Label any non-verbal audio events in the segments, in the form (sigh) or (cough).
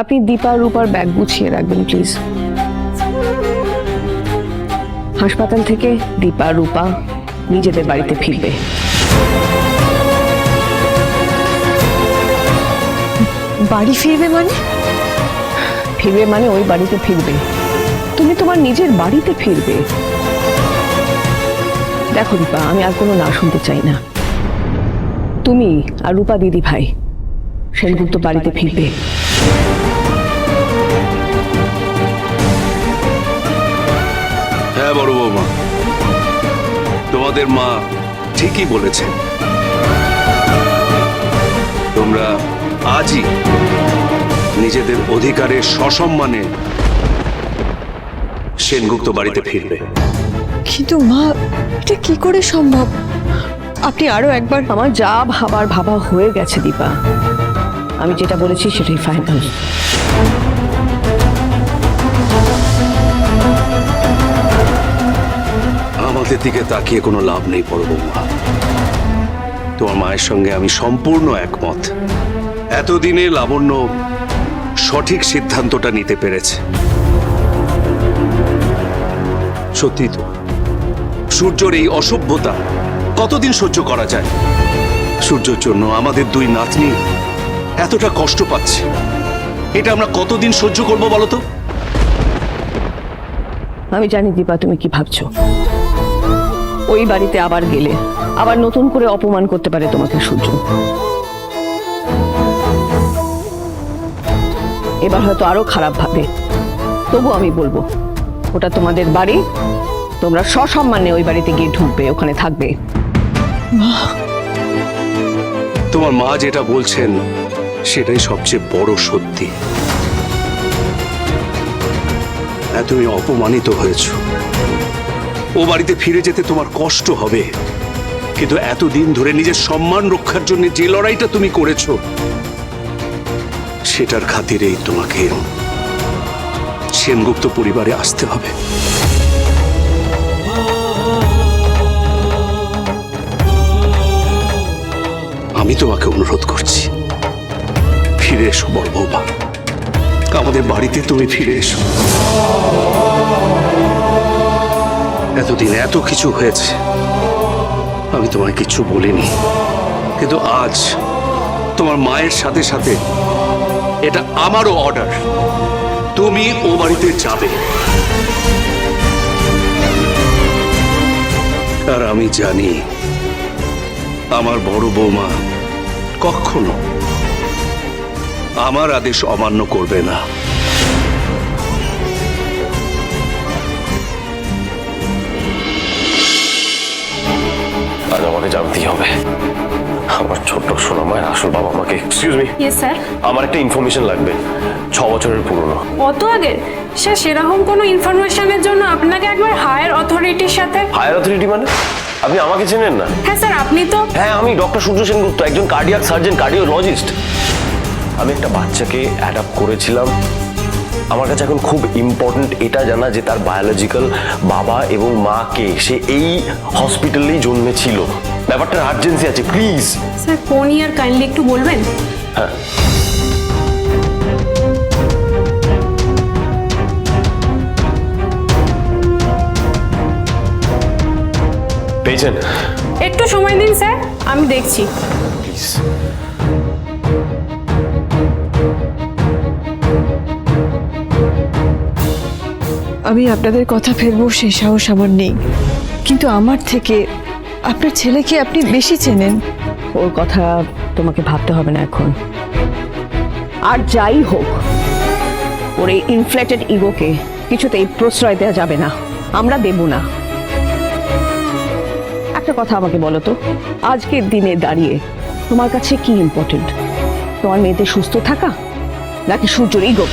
আপনি দীপা রূপার ব্যাগ গুছিয়ে রাখবেন প্লিজ হাসপাতাল থেকে দীপা রূপা নিজেদের বাড়িতে ফিরবে। বাড়ি ফিরবে মানে? ফিরবে মানে ওই বাড়িতে ফিরবে। তুমি তোমার নিজের বাড়িতে ফিরবে। দেখো দীপা আমি আর কোনো না শুনতে চাই না। তুমি আর রূপা দিদি ভাই সেনগুপ্ত বাড়িতে ফিরবে। হ্যাঁ বড় বৌমা। তোমাদের মা ঠিকই বলেছে তোমরা আজই নিজেদের অধিকারের সসম্মানে সেনগুপ্ত বাড়িতে ফিরবে। কিন্তু মা, এটা কি করে সম্ভব? আপনি আরও একবার আমার যা ভাবার ভাবা হয়ে গেছে, দীপা। আমি যেটা বলেছি সেটাই ফাইনাল আমাদের দিকে তাকিয়ে কোনো লাভ নেই বড় বৌমা তোমার মায়ের সঙ্গে আমি সম্পূর্ণ একমত। এতদিনে লাবণ্য সঠিক সিদ্ধান্তটা নিতে পেরেছে। সত্যি তো, সূর্যর এই অসভ্যতা কতদিন সহ্য করা যায়? সূর্যর জন্য আমাদের দুই নাতনি এতটা কষ্ট পাচ্ছে। এটা আমরা কতদিন সহ্য করব বলো তো? আমি জানি দীপা, তুমি কি ভাবছ? ওই বাড়িতে আবার গেলে। আবার নতুন করে অপমান করতে পারে তোমাকে সূর্য। এবার হয়তো আরও খারাপ ভাবে। তবু আমি বলব, ওটা তোমাদের বাড়ি। তোমরা সসম্মানে ওই বাড়িতে গিয়ে ঢুকবে, ওখানে থাকবে। তোমার মা যেটা বলছেন, সেটাই সবচেয়ে বড় সত্যি। তুমি অপমানিত হয়েছ। ও বাড়িতে ফিরে যেতে তোমার কষ্ট হবে। কিন্তু এতদিন ধরে নিজের সম্মান রক্ষার জন্য যে লড়াইটা তুমি করেছ, সেটার খাতিরেই তোমাকে সেনগুপ্ত পরিবারে আসতে হবে। আমি তোমাকে অনুরোধ করছি, ফিরে এসো বড় আমাদের বাড়িতে তুমি ফিরে এসো। এতদিন এত কিছু হয়েছে। আমি তোমায় কিছু বলিনি। কিন্তু আজ তোমার মায়ের সাথে সাথে এটা আমারও অর্ডার। তুমি ও বাড়িতে যাবে। আর আমি জানি আমার বড় বৌমা কখনো আমার আদেশ অমান্য করবে না। আমার ছোট্ট সোনামায়ের আসল বাবা মাকে এক্সকিউজ মি ইয়েস স্যার আমার একটা ইনফরমেশন লাগবে। ছ বছরের পুরনো। অত আগে? স্যার সেরকম কোনো ইনফরমেশনের জন্য আপনাকে একবার হায়ার অথরিটির সাথে হায়ার অথরিটি মানে? আপনি আমাকে চেনেন না? হ্যাঁ স্যার আপনি তো হ্যাঁ আমি ডক্টর সূর্য সেনগুপ্ত একজন কার্ডিয়াক সার্জন কার্ডিওলজিস্ট আমি একটা বাচ্চাকে অ্যাডাপ্ট করেছিলাম। আমার কাছে এখন খুব ইম্পর্ট্যান্ট এটা জানা যে তার বায়োলজিক্যাল বাবা এবং মা কে সে এই হসপিটালেই জন্মেছিল। ব্যাপারটার আর্জেন্সি আছে প্লিজ স্যার কোন ইয়ার কাইন্ডলি একটু বলবেন? হ্যাঁ। পেয়েছেন? একটু সময় দিন স্যার আমি দেখছি। প্লিজ আমি আপনাদের কথা ফেলব সেই সাহস আমার নেই। কিন্তু আমার থেকে আপনার ছেলেকে আপনি বেশি চেনেন। ওর কথা তোমাকে ভাবতে হবে না এখন। আর যাই হোক, ওর এই ইনফ্লেটেড ইগোকে কিছুতেই প্রশ্রয় দেওয়া যাবে না। আমরা দেব না। একটা কথা আমাকে বলো তো, আজকের দিনে দাঁড়িয়ে তোমার কাছে কি ইম্পর্টেন্ট তোমার মেয়েদের সুস্থ থাকা নাকি সূর্যর ইগো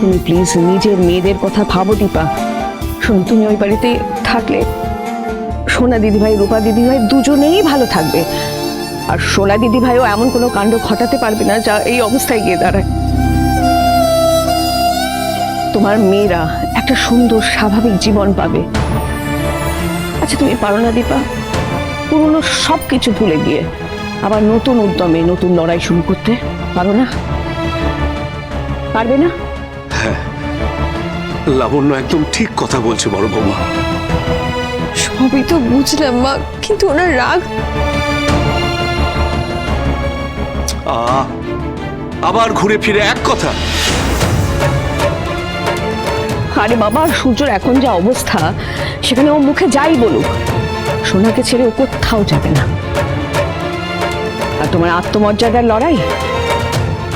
তুমি প্লিজ নিজের মেয়েদের কথা ভাবো দীপা। শোন, তুমি ওই বাড়িতে থাকলে সোনা দিদিভাই, রূপা দিদিভাই দুজনেই ভালো থাকবে। আর সোনা দিদিভাইও এমন কোনো কাণ্ড ঘটাতে পারবে না যা এই অবস্থায় গিয়ে দাঁড়ায়। তোমার মেয়েরা একটা সুন্দর, স্বাভাবিক জীবন পাবে। আচ্ছা তুমি পারো না দীপা। পুরনো সব কিছু ভুলে গিয়ে আবার নতুন উদ্যমে নতুন লড়াই শুরু করতে পারো না? পারবে না? হ্যাঁ। লাবণ্য একদম ঠিক কথা বলছে বড় বৌমা। সবই তো বুঝলাম মা কিন্তু ওনার রাগ। আ আবার ঘুরে ফিরে এক কথা। আরে বাবা সূর্যর এখন যা অবস্থা সেখানে ও মুখে যাই বলুক। সোনাকে ছেড়ে ও কোথাও যাবে না। আর তোমার আত্মমর্যাদার লড়াই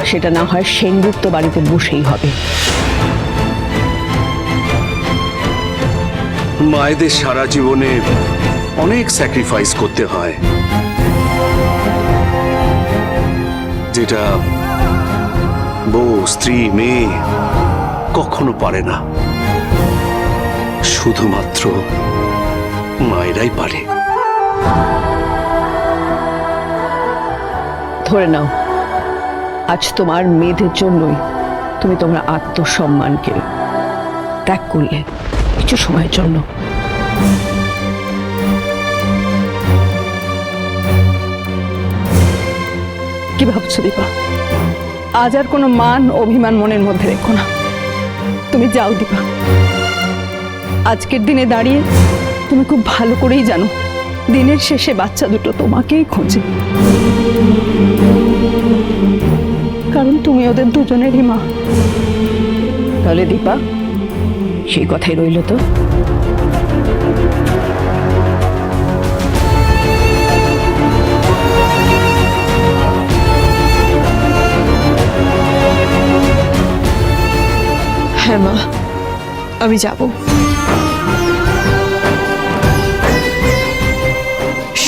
সেটা না হয় সেনগুপ্ত বাড়িতে বসেই হবে। মায়েদের সারা জীবনে অনেক স্যাক্রিফাইস করতে হয়। যেটা বউ, স্ত্রী, মেয়ে কখনো পারে না। শুধুমাত্র মায়েরাই পারে। ধরে নাও, আজ তোমার মেয়েদের জন্যই তুমি তোমার আত্মসম্মানকে ত্যাগ করলে। কিছু সময়ের জন্য। কি ভাবছ, দীপা? আজ আর কোনো মান অভিমান মনের মধ্যে রেখো না। তুমি যাও, দীপা। আজকের দিনে দাঁড়িয়ে তুমি খুব ভালো করেই জানো, দিনের শেষে বাচ্চা দুটো তোমাকেই খোঁজে। কারণ তুমি ওদের দুজনেরই মা। তাহলে, দীপা সেই কথাই রইল তো। হ্যাঁ মা, আমি যাব।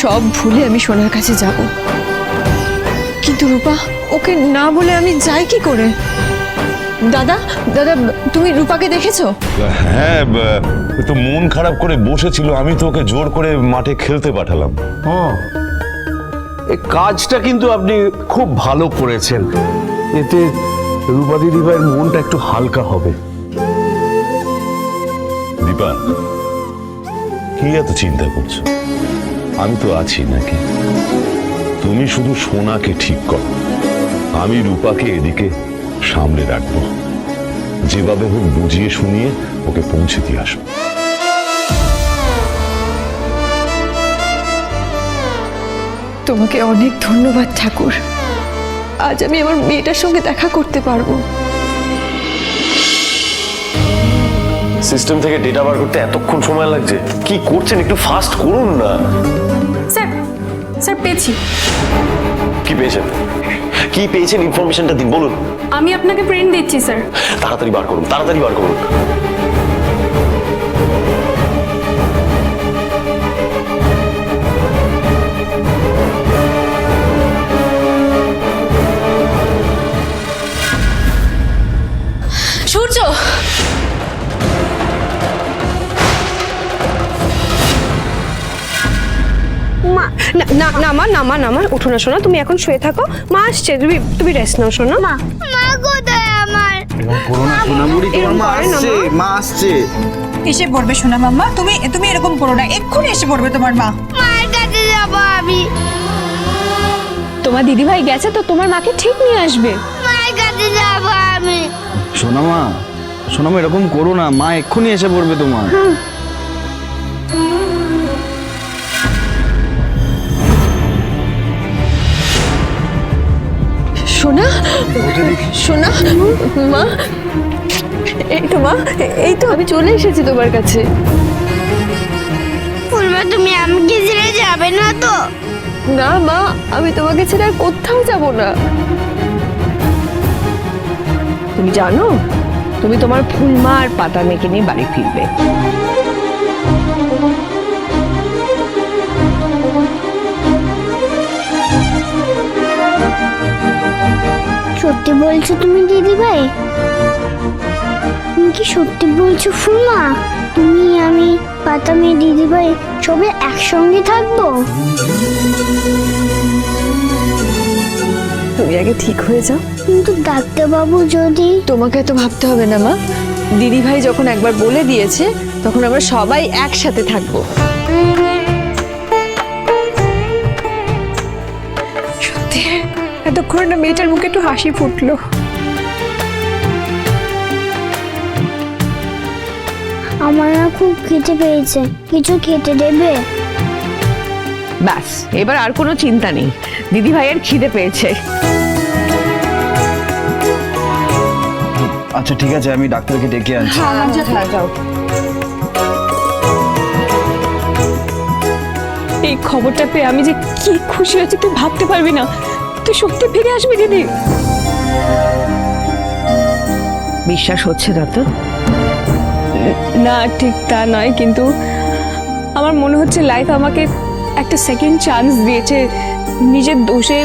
সব ভুলে আমি সোনার কাছে যাব। কিন্তু রূপা, ওকে না বলে আমি যাই কি করে? দাদা দাদা তুমি রূপাকে দেখেছ? হ্যাঁ ও তো মন খারাপ করে বসেছিল আমি তো ওকে জোর করে মাঠে খেলতে পাঠালাম। এই কাজটা কিন্তু আপনি খুব ভালো করেছেন। এতে রূপা দিদি ভাইয়ের মনটা একটু হালকা হবে। দীপা কি এত চিন্তা করছ? আমি তো আছি নাকি? তুমি শুধু সোনাকে ঠিক করো। আমি রূপাকে এদিকে সামনে রাখব। যেভাবে হোক বুঝিয়ে শুনিয়ে ওকে পৌঁছে দিয়ে আসব। তোমাকে অনেক ধন্যবাদ ঠাকুর। আজ আমি আমার মেয়েটার সঙ্গে দেখা করতে পারব। সিস্টেম থেকে ডেটা বার করতে এতক্ষণ সময় লাগছে। কি করছেন? একটু ফাস্ট করুন না। স্যার স্যার পেয়েছি। কি পেয়েছেন? কি পেয়েছেন ইনফরমেশনটা দিন বলুন। আমি আপনাকে প্রিন্ট দিচ্ছি স্যার তাড়াতাড়ি বার করুন তাড়াতাড়ি বার করুন। সূর্য! মা না না নামা নামা নামা উঠো না শোনা তুমি এখন শুয়ে থাকো। মা আসছে তুমি তুমি রেস্ট নাও শোনা। মা মা কোথায় আমার? করোনা সোনামুড়ি তোমার মা না, আসছে মা। মা আসছে। এসে পড়বে সোনা মাম্মা তুমি তুমি এরকম করো না এক্ষুনি এসে পড়বে তোমার মা। মায়ের কাছে যাব আমি। তোমার দিদিভাই গেছে তো তোমার মাকে ঠিক নিয়ে আসবে। মায়ের কাছে যাব আমি। সোনামা সোনামা এরকম করো না মা এক্ষুনি এসে পড়বে তোমার। সোনা মা এই তো মা এই তো আমি চলে এসেছি তোমার কাছে। ফুলমা তুমি আমাকে ছেড়ে যাবে না তো? না মা আমি তোমাকে ছেড়ে আর কোথাও যাব না। তুমি জানো তুমি তোমার ফুলমা আর পাতা মেয়েকে নিয়ে বাড়ি ফিরবে। সত্যি বলছো তুমি দিদি ভাই তুমি কি সত্যি বলছো ফুলমা? তুমি আমি পাতা মেয়ে দিদি ভাই সবে একসঙ্গে থাকব? তুমি আগে ঠিক হয়ে যাও। কিন্তু ডাক্তারবাবু যদি তোমাকে এত ভাবতে হবে না মা। দিদি ভাই যখন একবার বলে দিয়েছে তখন আমরা সবাই একসাথে থাকব। এতক্ষণ না মেয়েটার মুখে একটু হাসি ফুটলো। আমার না খুব খেতে পেয়েছে। কিছু খেতে দেবে? ব্যাস এবার আর কোনো চিন্তা নেই। দিদি ভাইয়ের খিদে পেয়েছে। আচ্ছা ঠিক আছে আমি ডাক্তারকে ডেকে আনছি। হ্যাঁ, আচ্ছা, আচ্ছা, আচ্ছা। এই খবরটা পেয়ে আমি যে কি খুশি হয়েছে তুই ভাবতে পারবি না। তুই সত্যি ফিরে আসবি দিদি। বিশ্বাস হচ্ছে না তো? না ঠিক তা নয় কিন্তু আমার মনে হচ্ছে লাইফ আমাকে একটা সেকেন্ড চান্স দিয়েছে। নিজের দোষে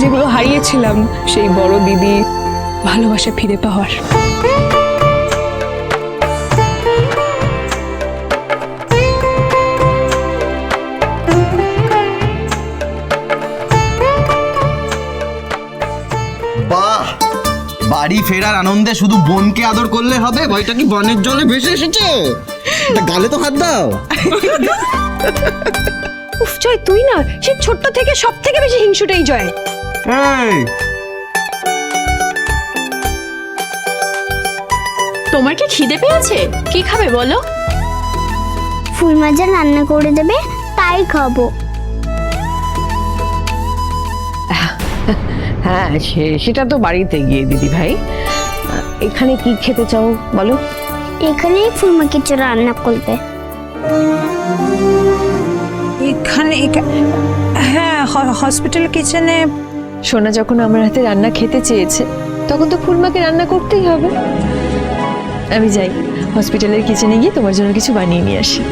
যেগুলো হারিয়েছিলাম সেই বড় দিদি ভালোবাসা ফিরে পাওয়ার। বাড়ি ফেরার আনন্দে শুধু বোনকে আদর করলে হবে? ভয়টা কি বনের জলে ভেসে এসেছে? তা গালে তো হাত দাও। (laughs) উফ জয় তুই না সে ছোট্ট থেকে সব থেকে বেশি হিংসুটাই জয়। এই! তোমার কি খিদে পেয়েছে? কি খাবে বলো? ফুল মাজা রান্না করে দেবে তাই খাব। হ্যাঁ সে- সেটা তো বাড়িতে গিয়ে দিদি ভাই। এখানে কি খেতে চাও বলো? এখানেই ফুলমা কিছু রান্না করবে। এখানে এখা- হ্যাঁ হসপিটাল কিচেনে সোনা যখন আমার হাতে রান্না খেতে চেয়েছে তখন তো ফুলমাকে রান্না করতেই হবে। আমি যাই হসপিটালের কিচেনে গিয়ে তোমার জন্য কিছু বানিয়ে নিয়ে আসি।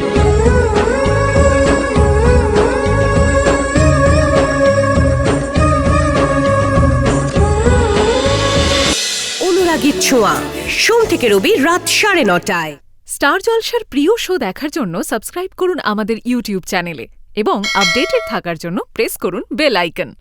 ছোঁয়া। সোম থেকে রবি রাত সাড়ে নটায়। স্টার জলসার প্রিয় শো দেখার জন্য সাবস্ক্রাইব করুন আমাদের ইউটিউব চ্যানেলে এবং আপডেটেড থাকার জন্য প্রেস করুন বেল আইকন।